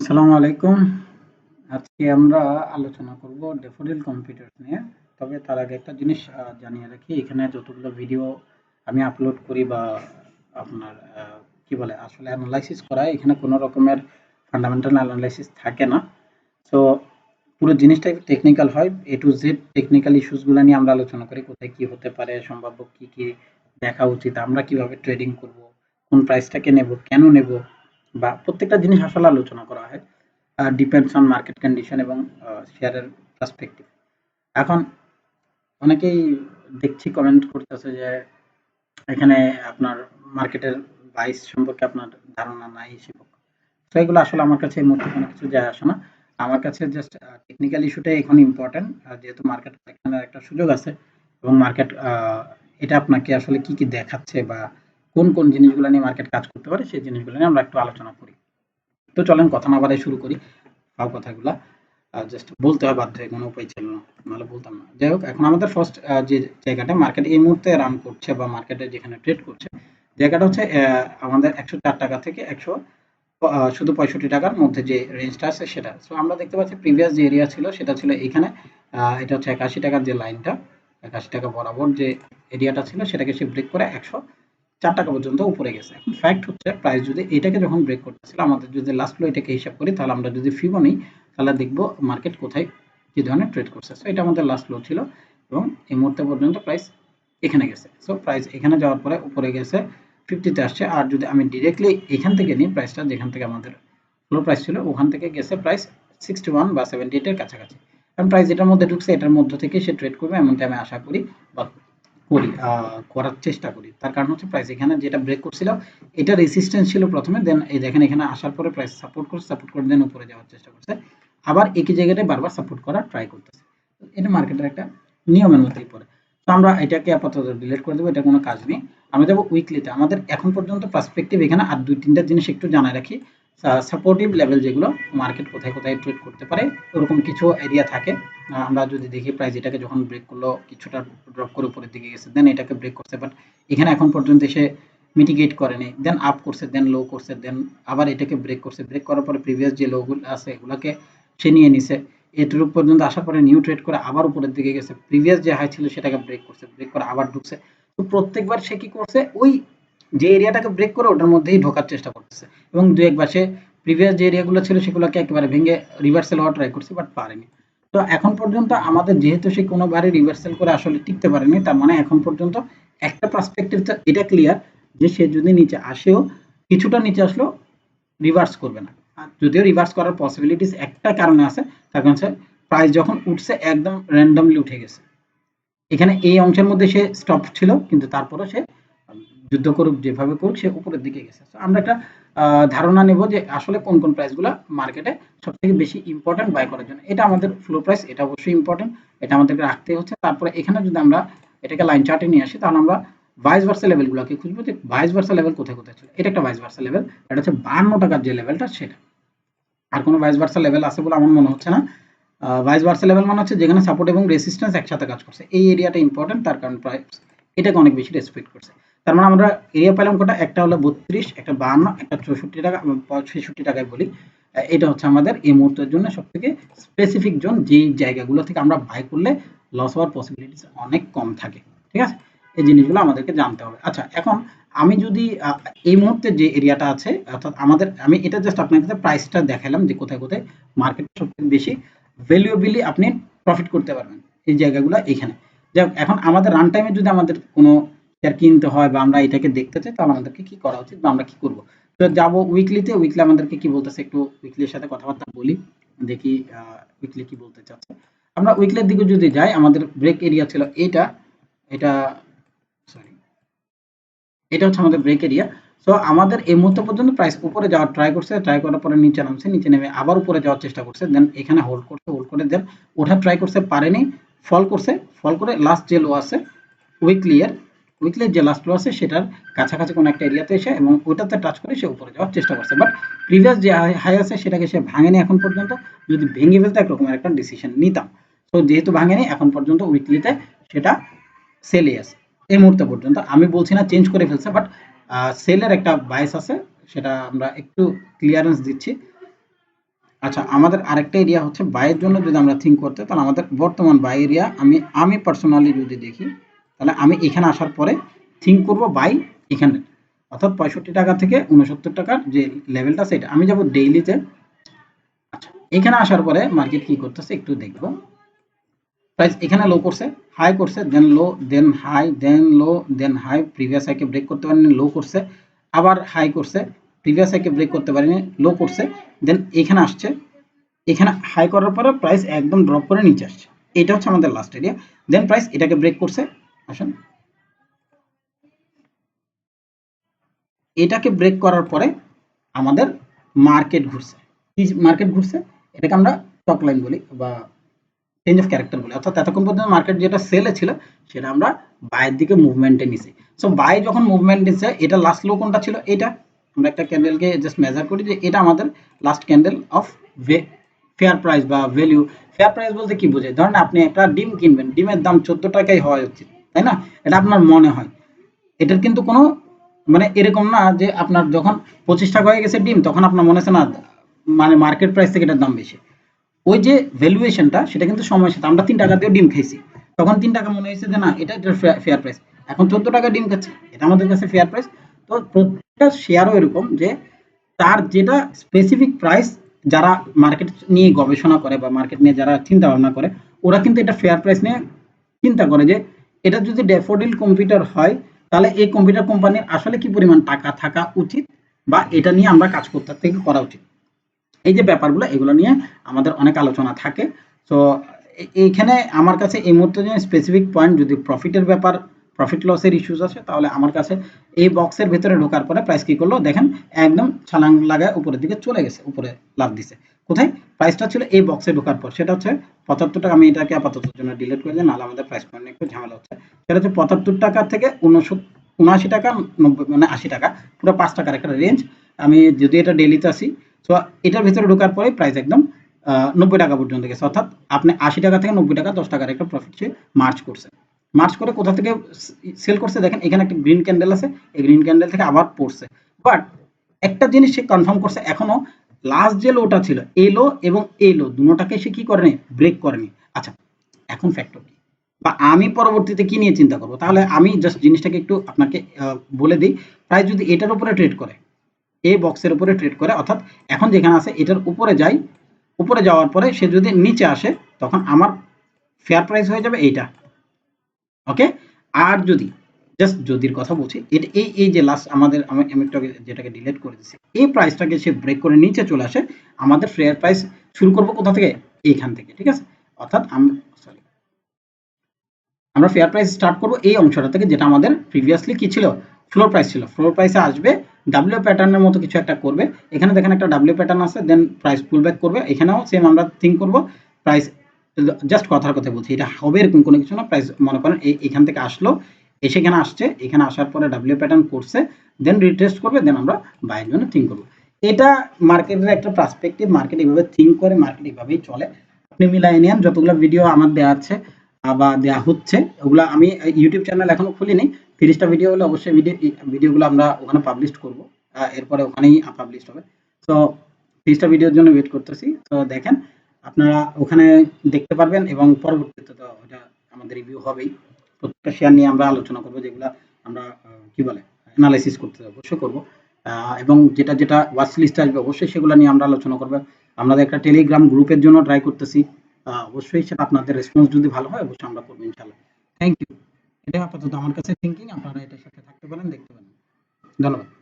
আসসালামু আলাইকুম। আজকে আমরা আলোচনা করব ডেফোডিল কম্পিউটার নিয়ে। তবে তার আগে একটা জিনিস জানিয়ে রাখি, এখানে যতগুলো ভিডিও আমি আপলোড করি বা আপনার কি বলে, আসলে অ্যানালাইসিস করা এখানে কোনো রকমের ফান্ডামেন্টাল অ্যানালাইসিস থাকে না। তো পুরো জিনিসটা টেকনিক্যাল হয়। এ টু জেড টেকনিক্যাল ইস্যুসগুলো নিয়ে আমরা আলোচনা করি, কোথায় কি হতে পারে, সম্ভাব্য কি কি দেখা উচিত, আমরা কীভাবে ট্রেডিং করব, কোন প্রাইসটাকে নেব, কেন নেব বা প্রত্যেকটা জিনিস আসলে আলোচনা করা হয় ডিপেন্ডস অন মার্কেট কন্ডিশন এবং শেয়ারের পার্সপেক্টিভ এখন অনেকেই দেখছি কমেন্ট করতেছে যে এখানে আপনার মার্কেটের ভাইস সম্পর্কে আপনার ধারণা নাই হিসেবে তো এগুলো আসলে আমার কাছে এই মুহূর্তে কোনো কিছু যায় আসে না। আমার কাছে জাস্ট টেকনিক্যাল ইস্যুটাই এখন ইম্পর্টেন্ট যেহেতু মার্কেট এখানে একটা সুযোগ আছে এবং মার্কেট এটা আপনাকে আসলে কি কি দেখাচ্ছে বা কোন কোন জিনিসগুলো নিয়ে মার্কেট কাজ করতে পারে, সেই জিনিসগুলো নিয়ে আমরা একটু আলোচনা করি। তো চলেন কথা না বাড়াই শুরু করি। ফাও কথাগুলা জাস্ট বলতে হয় বাধ্য হয়ে, কোনো উপায় ছিল না, নাহলে বলতাম না। যাই হোক, এখন আমাদের ফার্স্ট যে জায়গাটা মার্কেট এই মুহূর্তে রান করছে বা মার্কেটে যেখানে ট্রেড করছে, জায়গাটা হচ্ছে আমাদের একশো চার টাকা থেকে একশো শুধু পঁয়ষট্টি টাকার মধ্যে যে রেঞ্জটা আছে সেটা। সো আমরা দেখতে পাচ্ছি প্রিভিয়াস যে এরিয়া ছিল, সেটা ছিল এখানে এটা হচ্ছে একাশি টাকার যে লাইনটা একাশি টাকা বরাবর যে এরিয়াটা ছিল, সেটাকে সে ব্রেক করে একশো চার টাকা পর্যন্ত উপরে গেছে। এখন ফ্যাক্ট হচ্ছে প্রাইস যদি এটাকে যখন ব্রেক করতেছিল, আমাদের যদি লাস্ট লো এটাকে হিসাব করি, তাহলে আমরা যদি ফিবো নিই তাহলে দেখব মার্কেট কোথায় কি ধরনের ট্রেড করছে। সো এটা আমাদের লাস্ট লো ছিল এবং এই মুহূর্তে পর্যন্ত প্রাইস এখানে গেছে। সো প্রাইস এখানে যাওয়ার পরে উপরে গেছে ফিফটিতে আসছে। আর যদি আমি ডিরেক্টলি এখান থেকে নিই প্রাইসটা যেখান থেকে আমাদের ফ্লো প্রাইস ছিল, ওখান থেকে গেছে প্রাইস সিক্সটি ওয়ান বা সেভেন্টি এইটের কাছাকাছি। কারণ প্রাইস এটার মধ্যে ঢুকছে, এটার মধ্যে থেকে সে ট্রেড করবে এমনটা আমি আশা করি বা করি করার চেষ্টা করি। তার কারণ হচ্ছে প্রাইস এখানে যেটা ব্রেক করছিল এটা রেসিস্ট্যান্স ছিল প্রথমে দেন এই দেখেন এখানে আসার পরে প্রাইস সাপোর্ট করছে সাপোর্ট করে দেন উপরে যাওয়ার চেষ্টা করছে। আবার একই জায়গাটায় বারবার সাপোর্ট করার ট্রাই করতেছে। এটা মার্কেটের একটা নিয়মের মধ্যেই পড়ে। তো আমরা এটাকে আপাতত ডিলিট করে দেবো, এটা কোনো কাজ নেই। আমরা যাব উইকলিতে আমাদের এখন পর্যন্ত পার্সপেক্টিভ এখানে আর দুই, তিনটা জিনিস একটু জানায় রাখি। সাপোর্টিভ লেভেল যেগুলো মার্কেট কোথায় কোথায় ট্রেড করতে পারে, ওরকম কিছু এরিয়া থাকে। আমরা যদি দেখি প্রাইস এটাকে যখন ব্রেক করল, কিছুটা ড্রপ করে উপরের দিকে গেছে দেন এটাকে ব্রেক করছে বাট এখানে এখন পর্যন্ত এসে মিটিগেট করেনি দেন আপ করছে দেন লো করছে দেন আবার এটাকে ব্রেক করছে। ব্রেক করার পরে প্রিভিয়াস যে লোগুলো আছে, এগুলোকে সে নিয়ে নিছে। এটুকু পর্যন্ত আসার পরে নিউ ট্রেড করে আবার উপরের দিকে গেছে। প্রিভিয়াস যে হাই ছিল, সেটাকে ব্রেক করছে ব্রেক করে আবার ঢুকছে। তো প্রত্যেকবার সে কি করছে? ওই যে এরিয়াটাকে ব্রেক করে ওটার মধ্যেই ঢোকার চেষ্টা করতেছে। এবং দু একবার সে প্রিভিয়াস যে এরিয়াগুলো ছিল, সেগুলোকে একেবারে ভেঙে রিভার্সেল হওয়ার ট্রাই করছে বাট পারেনি। তো এখন পর্যন্ত আমাদের যেহেতু সে কোনোবারই রিভার্সাল করে আসলে টিকতে পারেনি, তার মানে এখন পর্যন্ত একটা পার্সপেক্টিভ তো এটা ক্লিয়ার যে সে যদি নিচে আসেও কিছুটা নিচে আসলো রিভার্স করবে না। আর যদিও রিভার্স করার পসিবিলিটিস একটা কারণে আছে, তার কারণ হচ্ছে প্রাইস যখন উঠছে একদম র্যান্ডমলি উঠে গেছে। এখানে এই অংশের মধ্যে সে স্টপ ছিল, কিন্তু তারপরে সে যুদ্ধ করুক, যেভাবে করুক, সে উপরের দিকে গেছে। আমরা একটা ধারণা নেব যে আসলে কোন কোন প্রাইসগুলো মার্কেটে সব থেকে বেশি ইম্পর্টেন্ট বাই করার জন্য। এটা আমাদের ফ্লো প্রাইস এটা অবশ্যই ইম্পর্টেন্ট এটা আমাদেরকে রাখতে হচ্ছে। তারপরে এখানে যদি আমরা এটাকে লাইন চার্টে নিয়ে আসি, তাহলে আমরা ভাইস ভার্সা লেভেলগুলোকে খুঁজবো যে ভাইস ভার্সা লেভেল কোথায় কোথায় ছিল এটা একটা ভাইস ভার্সা লেভেল এটা হচ্ছে বান্ন টাকার যে লেভেলটা সেটা। আর কোনো ভাইস ভার্সা লেভেল আছে বলে আমার মনে হচ্ছে না। ভাইস ভার্সা লেভেল মানে হচ্ছে যেখানে সাপোর্ট এবং রেসিস্ট্যান্স একসাথে কাজ করছে। এই এরিয়াটা ইম্পর্টেন্ট তার কারণ প্রাইস এটাকে অনেক বেশি রেসপেক্ট করছে। তার মানে আমরা এরিয়া পেলাম কোটা? একটা হলো বত্রিশ, একটা বাহান্ন, একটা চৌষট্টি টাকা ছেষট্টি টাকায় বলি। এটা হচ্ছে আমাদের এই মুহূর্তের জন্য সব থেকে স্পেসিফিক জোন যেই জায়গাগুলো থেকে আমরা বাই করলে লস হওয়ার পসিবিলিটিস অনেক কম থাকে। ঠিক আছে? এই জিনিসগুলো আমাদেরকে জানতে হবে। আচ্ছা এখন আমি যদি এই মুহূর্তে যে এরিয়াটা আছে, অর্থাৎ আমাদের, আমি এটা জাস্ট আপনার কাছে প্রাইসটা দেখালাম যে কোথায় কোথায় মার্কেট সবথেকে বেশি ভ্যালুয়েবলি আপনি প্রফিট করতে পারবেন। এই জায়গাগুলো এখানে। যাক, এখন আমাদের রান টাইমে যদি আমাদের কোনো শেয়ার কিনতে হয় বা আমরা এটাকে দেখতে চাই, তাহলে আমাদেরকে কি করা উচিত বা আমরা কি করব? তো যাব উইকলিতে উইকলি আমাদেরকে কি বলতেছে? একটু উইকলির সাথে কথাবার্তা বলি, দেখি উইকলি কি বলতে চাচ্ছে। আমরা উইকলির দিকে যদি যাই, আমাদের ব্রেক এরিয়া ছিল এটা এটা সরি এটা হচ্ছে আমাদের ব্রেক এরিয়া সো আমাদের এই মুহূর্ত পর্যন্ত প্রাইস উপরে যাওয়ার ট্রাই করছে ট্রাই করার পরে নিচে নামছে, নিচে নেমে আবার উপরে যাওয়ার চেষ্টা করছে দেন এখানে হোল্ড করছে হোল্ড করে দেন ওঠার ট্রাই করছে, পারেনি ফল করছে ফল করে লাস্ট লো আছে উইকলি এর উইকলির যে লাস্ট লো আছে সেটার কাছাকাছি কোনো একটা এরিয়াতে এসে এবং ওইটাতে টাচ করে সে উপরে যাওয়ার চেষ্টা করছে। বাট প্রিভিয়াস যে হাই আছে সেটাকে সে ভাঙেনি এখন পর্যন্ত। যদি ভেঙে ফেলতে একরকমের একটা ডিসিশন নিতাম। তো যেহেতু ভাঙেনি, এখন পর্যন্ত উইকলিতে সেটা সেলে আছে। এই মুহূর্তে পর্যন্ত। আমি বলছি না চেঞ্জ করে ফেলছে বাট সেলের একটা বায়াস আছে। সেটা আমরা একটু ক্লিয়ারেন্স দিচ্ছি। আচ্ছা আমাদের আরেকটা এরিয়া হচ্ছে বাইয়ের জন্য যদি আমরা থিঙ্ক করতে, তাহলে আমাদের বর্তমান বাই এরিয়া আমি আমি পার্সোনালি যদি দেখি তাহলে আমি এখানে আসার পরে থিঙ্ক করব বাই এখানে। অর্থাৎ পঁয়ষট্টি টাকা থেকে উনসত্তর টাকার যে লেভেলটা সেটা, আমি যাব ডেইলিতে আচ্ছা এখানে আসার পরে মার্কেট কি করতেছে একটু দেখব। প্রাইস এখানে লো করছে হাই করছে then low then high then low then high previous হাইকে ব্রেক করতে পারেনি লো করছে, আবার হাই করছে প্রিভিয়াস হাইকে ব্রেক করতে পারেনি লো করছে দেন এখানে আসছে। এখানে হাই করার পরে প্রাইস একদম ড্রপ করে নিচে আসছে। এটা হচ্ছে আমাদের লাস্ট এরিয়া দেন প্রাইস এটাকে ব্রেক করছে আসেন। এটাকে ব্রেক করার পরে আমাদের মার্কেট ঘুরছে। কি মার্কেট ঘুরছে? এটাকে আমরা লাইন বলি বা চেঞ্জ অফ ক্যারেক্টার বলি। অর্থাৎ এতক্ষণ পর্যন্ত মার্কেট যেটা সেলে ছিল, সেটা আমরা বাইয়ের দিকে মুভমেন্টে নিছি। সো বাই যখন মুভমেন্ট নিচ্ছে এটা লাস্ট লো কোনটা ছিল? এটা। আমরা একটা ক্যান্ডেলকে জাস্ট মেজার করি যে এটা আমাদের last candle of fair price বা ভ্যালু ফেয়ার প্রাইস বলতে কি বোঝায়? ধরেন আপনি একটা ডিম কিনবেন, ডিমের দাম চোদ্দ টাকাই হওয়া উচিত। তাই না? এটা আপনার মনে হয়। এটার কিন্তু কোনো মানে এরকম না যে আপনার যখন পঁচিশ টাকা হয়ে গেছে ডিম, তখন আপনার মনে হচ্ছে না মানে মার্কেট প্রাইস থেকে এটার দাম বেশি। ওই যে ভ্যালুয়েশনটা সেটা কিন্তু সময়ের সাথে। আমরা তিন টাকা দিয়ে ডিম খাইছি। তখন তিন টাকা মনে হয়েছে যে না, এটা এটার ফেয়ার প্রাইস এখন চোদ্দ টাকা ডিম খাচ্ছি। এটা আমাদের কাছে ফেয়ার প্রাইস তো প্রত্যেকটা শেয়ারও এরকম যে তার যেটা স্পেসিফিক প্রাইস যারা মার্কেট নিয়ে গবেষণা করে বা মার্কেট নিয়ে যারা চিন্তা ভাবনা করে, ওরা কিন্তু এটা ফেয়ার প্রাইস নিয়ে চিন্তা করে যে এটা যদি ড্যাফোডিল কম্পিউটার হয়, তাহলে এই কম্পিউটার কোম্পানির আসলে কি পরিমাণ টাকা থাকা উচিত বা এটা নিয়ে আমরা কাজ করতে থেকে করা উচিত? এই যে ব্যাপারগুলো, এগুলো নিয়ে আমাদের অনেক আলোচনা থাকে। তো এইখানে আমার কাছে এই মুহূর্তে যে স্পেসিফিক পয়েন্ট যদি প্রফিটের ব্যাপার প্রফিট লসের ইস্যুস আছে, তাহলে আমার কাছে এই বক্সের ভিতরে ঢোকার পরে প্রাইস কি করল? দেখেন, একদম ছালাং লাগায় উপরের দিকে চলে গেছে, উপরে লাভ দিছে। কোথায়? প্রাইসটা ছিল এই বক্সে ঢোকার পর। সেটা হচ্ছে পঁচাত্তর টাকা, আমি এটাকে আপাতত জন্য ডিলিট করে দিই নাহলে আমাদের প্রাইস পয়েন্ট একটু ঝামেলা হচ্ছে। সেটা হচ্ছে পঁচাত্তর টাকা থেকে উনআশি টাকা, নব্বই মানে আশি টাকা, পুরো পাঁচ টাকার একটা রেঞ্জ আমি যদি এটা ডেলিতে আসি তো এটার ভিতরে ঢোকার পরে প্রাইস একদম নব্বই টাকা পর্যন্ত গেছে। অর্থাৎ আপনি আশি টাকা থেকে নব্বই টাকা, দশ টাকার একটা প্রফিট সে মার্চ করছে। মার্চ করে কোথা থেকে সেল করছে? দেখেন, এখানে একটা গ্রিন ক্যান্ডেল আছে, এই গ্রিন ক্যান্ডেল থেকে আবার পড়ছে। বাট একটা জিনিস সে কনফার্ম করছে এখনও লাস্ট যে লোটা ছিল এই লো এবং এই লো দুটোটাকে সে কি করেনি? ব্রেক করেনি। আচ্ছা এখন ফ্যাক্টর বা আমি পরবর্তীতে কি নিয়ে চিন্তা করব? তাহলে আমি জাস্ট জিনিসটাকে একটু আপনাকে বলে দিই। প্রায় যদি এটার উপরে ট্রেড করে এই বক্সের উপরে ট্রেড করে, অর্থাৎ এখন যেখানে আছে, এটার উপরে যাই, উপরে যাওয়ার পরে সে যদি নিচে আসে, তখন আমার ফেয়ার প্রাইস হয়ে যাবে এইটা। ওকে আর যদি জাস্ট যদির কথা বলছি এটা এই এই যে লাস্ট আমাদের, আমি যেটাকে ডিলিট করে দিচ্ছি এই প্রাইসটাকে সে ব্রেক করে নিচে চলে আসে, আমাদের ফেয়ার প্রাইস শুরু করব কোথা থেকে? এইখান থেকে, ঠিক আছে? অর্থাৎ আমরা সরি আমরা ফেয়ার প্রাইস স্টার্ট করব এই অংশটা থেকে যেটা আমাদের প্রিভিয়াসলি কি ছিল? ফ্লোর প্রাইস ছিল। ফ্লোর প্রাইসে আসবে ডাব্লিউ প্যাটার্নের মতো কিছু একটা করবে, এখানে দেখেন একটা ডাব্লিউ প্যাটার্ন আছে দেন প্রাইস পুল ব্যাক করবে, এখানেও সেম আমরা থিঙ্ক করব প্রাইস জাস্ট কথার কথা বলছি, এটা হবে এরকম কোনো কিছু না প্রাইস মনে করেন এই এখান থেকে আসলো এসে এখানে আসছে, এখানে আসার পরে ডাব্লিউ প্যাটার্ন করছে দেন রিটেস্ট করবে দেন আমরা বাইয়ের জন্য থিঙ্ক করব। এটা মার্কেটের একটা পার্সপেক্টিভ মার্কেট এইভাবে থিঙ্ক করে মার্কেট এইভাবেই চলে। আপনি মিলাই নেন যতগুলো ভিডিও আমার দেওয়া আছে বা দেওয়া হচ্ছে, ওগুলো আমি ইউটিউব চ্যানেল এখনও খুলিনি। তিরিশটা ভিডিও হলে অবশ্যই ভিডিও ভিডিওগুলো আমরা ওখানে পাবলিশ করব এরপরে ওখানেই পাবলিশ হবে। তো তিরিশটা ভিডিওর জন্য ওয়েট করতেছি। তো দেখেন, আপনারা ওখানে দেখতে পারবেন এবং পরবর্তীতে তো ওটা আমাদের রিভিউ হবেই। প্রত্যেকটা শেয়ার নিয়ে আমরা আলোচনা করব, যেগুলো আমরা কি বলে অ্যানালাইসিস করতে অবশ্যই করব। এবং যেটা যেটা ওয়াচ লিস্ট আসবে, অবশ্যই সেগুলো নিয়ে আমরা আলোচনা করব। আমরা একটা টেলিগ্রাম গ্রুপের জন্য ট্রাই করতেছি। অবশ্যই সেটা আপনাদের রেসপন্স যদি ভালো হয়, অবশ্যই আমরা করব ইনশাল্লাহ থ্যাংক ইউ এটা আপাতত আমার কাছে থিঙ্কিং আপনারা এটার সাথে থাকতে পারেন, দেখতে পারেন। ধন্যবাদ।